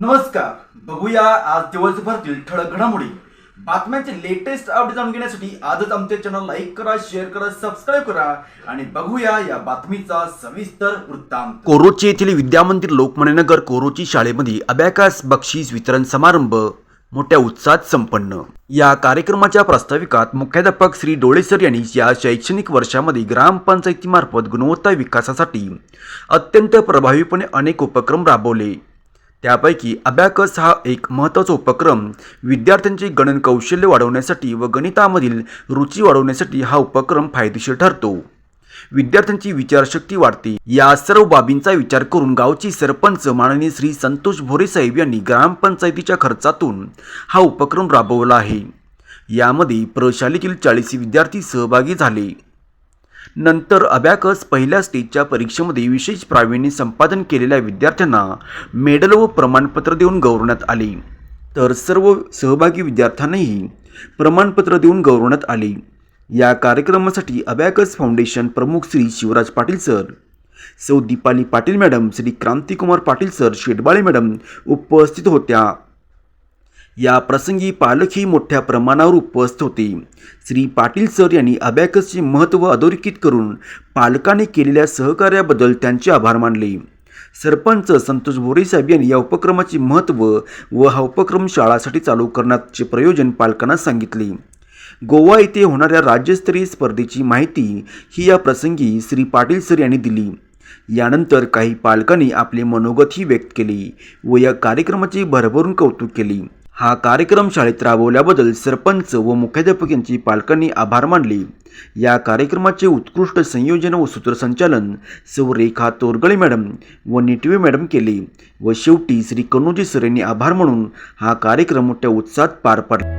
नमस्कार. बघूया आज दिवसभरातील ठळक घडामोडी. बातम्यांचे लेटेस्ट अपडेट जाणून घेण्यासाठी आजच आमच्या चॅनल लाईक करा शेअर करा सबस्क्राईब करा आणि बघूया या बातमीचा सविस्तर वृत्तांत. कोरोची येथील विद्यामंदिर लोकमान्यनगर कोरोची शाळेमध्ये अभ्याकास बक्षीस वितरण समारंभ मोठ्या उत्साहात संपन्न. या कार्यक्रमाच्या प्रास्ताविकात मुख्याध्यापक श्री डोळेसर यांनी या शैक्षणिक वर्षामध्ये ग्रामपंचायतीमार्फत गुणवत्ता विकासासाठी अत्यंत प्रभावीपणे अनेक उपक्रम राबवले. त्यापैकी अबॅकस हा एक महत्त्वाचा उपक्रम विद्यार्थ्यांचे गणन कौशल्य वाढवण्यासाठी व गणितामधील रुची वाढवण्यासाठी हा उपक्रम फायदेशीर ठरतो. विद्यार्थ्यांची विचारशक्ती वाढते. या सर्व बाबींचा विचार करून गावची सरपंच माननीय श्री संतोष भोरे साहेब यांनी ग्रामपंचायतीच्या खर्चातून हा उपक्रम राबवला आहे. यामध्ये प्रशालेतील चाळीस विद्यार्थी सहभागी झाले. नंतर अबॅकस पहिल्या स्टेजच्या परीक्षेमध्ये विशेष प्रावीण्य संपादन केलेल्या विद्यार्थ्यांना मेडल व प्रमाणपत्र देऊन गौरवण्यात आले. तर सर्व सहभागी विद्यार्थ्यांनाही प्रमाणपत्र देऊन गौरवण्यात आले. या कार्यक्रमासाठी अबॅकस फाउंडेशन प्रमुख श्री शिवराज पाटील सर सौ Deepali Patil madam Shri Krantikumar Patil sir Shetbale madam उपस्थित होत्या. या प्रसंगी पालकही मोठ्या प्रमाणावर उपस्थित होते. श्री पाटील सर यांनी अबॅकसचे महत्त्व अधोरेखित करून पालकांनी केलेल्या सहकार्याबद्दल त्यांचे आभार मानले. सरपंच संतोष भोरे साहेब यांनी या उपक्रमाचे महत्त्व व हा उपक्रम शाळासाठी चालू करण्याचे प्रयोजन पालकांना सांगितले. गोवा येथे होणाऱ्या राज्यस्तरीय स्पर्धेची माहिती ही या प्रसंगी श्री पाटील सर यांनी दिली. यानंतर काही पालकांनी आपले मनोगतही व्यक्त केले व या कार्यक्रमाचे भरभरून कौतुक केले. हा कार्यक्रम शाळेत राबवल्याबद्दल सरपंच व मुख्याध्यापक यांची पालकांनी आभार मानले. या कार्यक्रमाचे उत्कृष्ट संयोजन व सूत्रसंचालन सौ रेखा तोरगळे मॅडम व निटवे मॅडम केले व शेवटी श्री कनोजी सर यांनी आभार म्हणून हा कार्यक्रम मोठ्या उत्साहात पार पडला.